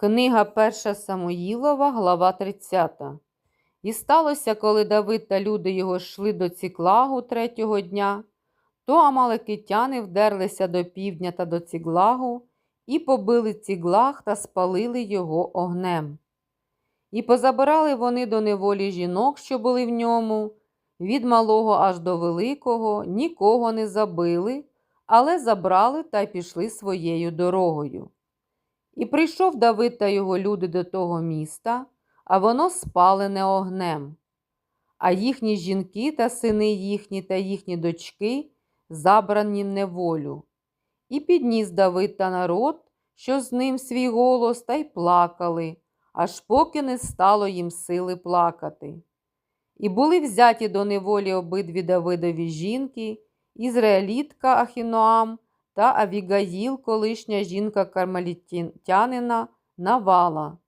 Книга Перша Самуїлова, глава 30. І сталося, коли Давид та люди його йшли до Ціклагу третього дня, то амалекитяни вдерлися до півдня та до Ціглагу і побили Ціглаг та спалили його огнем. І позабирали вони до неволі жінок, що були в ньому, від малого аж до великого, нікого не забили, але забрали та пішли своєю дорогою. І прийшов Давид та його люди до того міста, а воно спалене огнем. А їхні жінки та сини їхні та їхні дочки забрані неволю. І підніс Давид та народ, що з ним свій голос, та й плакали, аж поки не стало їм сили плакати. І були взяті до неволі обидві Давидові жінки, ізраїлітка Ахіноам та Авігаїл, колишня жінка кармелітянина, Навала.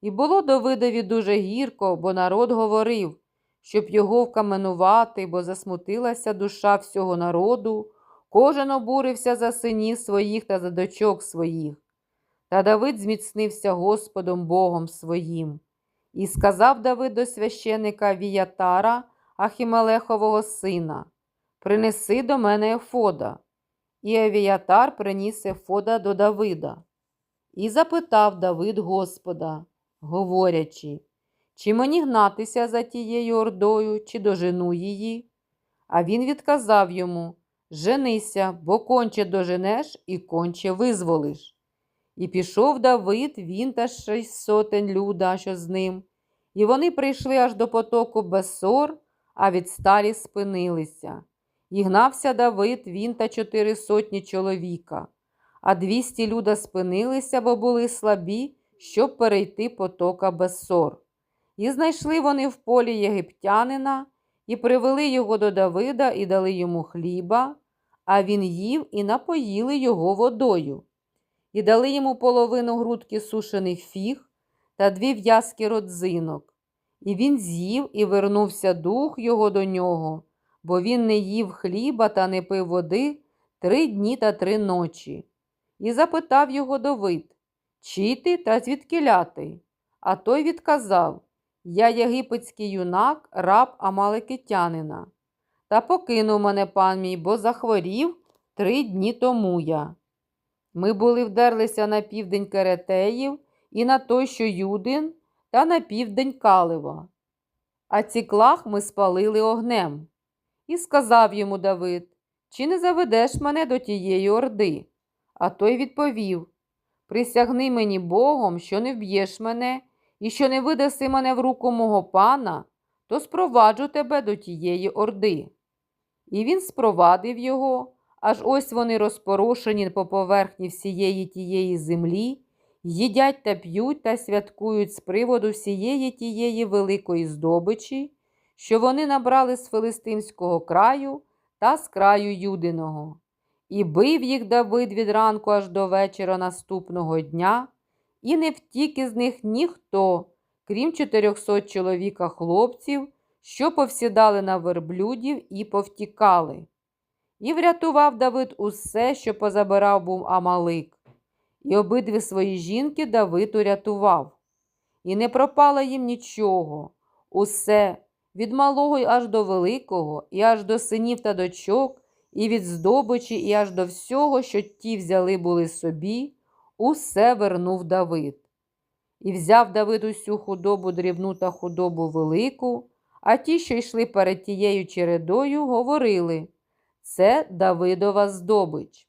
І було Давидові дуже гірко, бо народ говорив, щоб його вкаменувати, бо засмутилася душа всього народу, кожен обурився за синів своїх та за дочок своїх. Та Давид зміцнився Господом Богом своїм. І сказав Давид до священика Віятара, Ахімелехового сина, принеси до мене Ефода. І Авіятар приніс Ефода до Давида. І запитав Давид Господа, говорячи, чи мені гнатися за тією ордою, чи дожену її? А він відказав йому Женися, бо конче доженеш і конче визволиш. І пішов Давид, він та шість сотень люда, що з ним, і вони прийшли аж до потоку Бесор, а відсталі спинилися. І гнався Давид, він та чотири сотні чоловіка, а двісті люда спинилися, бо були слабі, щоб перейти потока Бесор. І знайшли вони в полі єгиптянина, і привели його до Давида і дали йому хліба, а він їв і напоїли його водою. І дали йому половину грудки сушених фіг та дві в'язки родзинок. І він з'їв і вернувся дух його до нього, бо він не їв хліба та не пив води три дні та три ночі. І запитав його Давид, чи ти та звідкиля ти? А той відказав Я єгипетський юнак, раб Амалекитянина. Та покинув мене пан мій, бо захворів три дні тому я. Ми були вдерлися на південь Керетеїв і на той, що Юдин, та на південь Калива. А ціклах ми спалили огнем. І сказав йому Давид, чи не заведеш мене до тієї орди? А той відповів Присягни мені Богом, що не вб'єш мене і що не видаси мене в руку мого пана, то спроваджу тебе до тієї орди. І він спровадив його, аж ось вони розпорошені по поверхні всієї тієї землі, їдять та п'ють та святкують з приводу всієї тієї великої здобичі, що вони набрали з Филистимського краю та з краю Юдиного. І бив їх Давид від ранку аж до вечора наступного дня, і не втік із них ніхто, крім чотирьохсот чоловіка хлопців, що повсідали на верблюдів і повтікали. І врятував Давид усе, що позабирав був Амалик, і обидві свої жінки Давид урятував. І не пропало їм нічого, усе, від малого аж до великого, і аж до синів та дочок, і від здобичі, і аж до всього, що ті взяли були собі, усе вернув Давид. І взяв Давид усю худобу дрібну та худобу велику, а ті, що йшли перед тією чередою, говорили це Давидова здобич.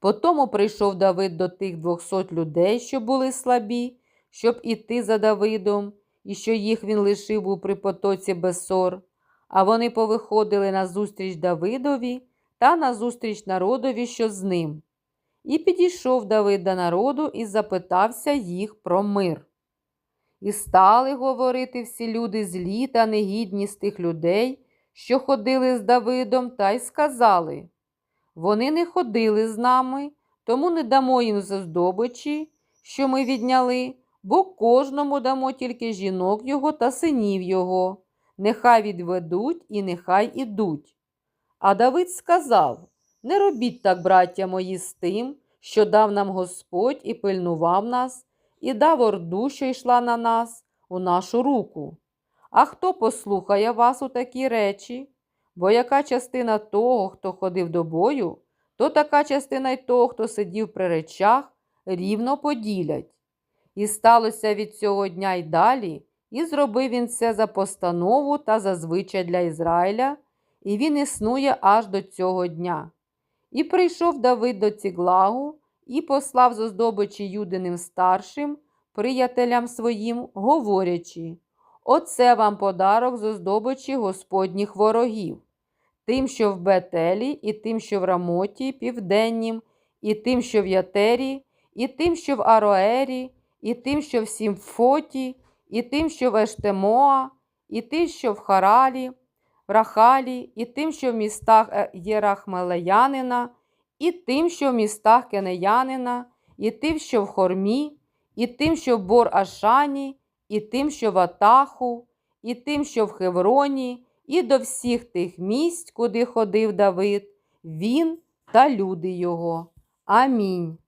Потому прийшов Давид до тих двохсот людей, що були слабі, щоб іти за Давидом, і що їх він лишив у припотоці Бесор, а вони повиходили назустріч Давидові та назустріч народові, що з ним. І підійшов Давид до народу і запитався їх про мир. І стали говорити всі люди злі та негідні з тих людей, що ходили з Давидом, та й сказали вони не ходили з нами, тому не дамо їм за здобичі, що ми відняли, бо кожному дамо тільки жінок його та синів його. Нехай відведуть і нехай ідуть. А Давид сказав Не робіть так, браття мої, з тим, що дав нам Господь і пильнував нас, і дав орду, що йшла на нас, у нашу руку. А хто послухає вас у такі речі? Бо яка частина того, хто ходив до бою, то така частина й того, хто сидів при речах, рівно поділять. І сталося від цього дня й далі, і зробив він це за постанову та за звичай для Ізраїля, і він існує аж до цього дня. І прийшов Давид до Ціглагу, і послав зо здобичі юдиним старшим, приятелям своїм, говорячи, Оце вам подарок зо здобичі Господніх ворогів, тим, що в Бетелі, і тим, що в Рамоті, південнім, і тим, що в Ятері, і тим, що в Ароері, і тим, що в Сімфоті, і тим, що в Ештемоа, і тим, що в Харалі, в Рахалі, і тим, що в містах Е- Єрахмелеянина, і тим, що в містах Кенеянина, і тим, що в Хормі, і тим, що в Бор-Ашані, і тим, що в Атаху, і тим, що в Хевроні, і до всіх тих місць, куди ходив Давид, він та люди його. Амінь.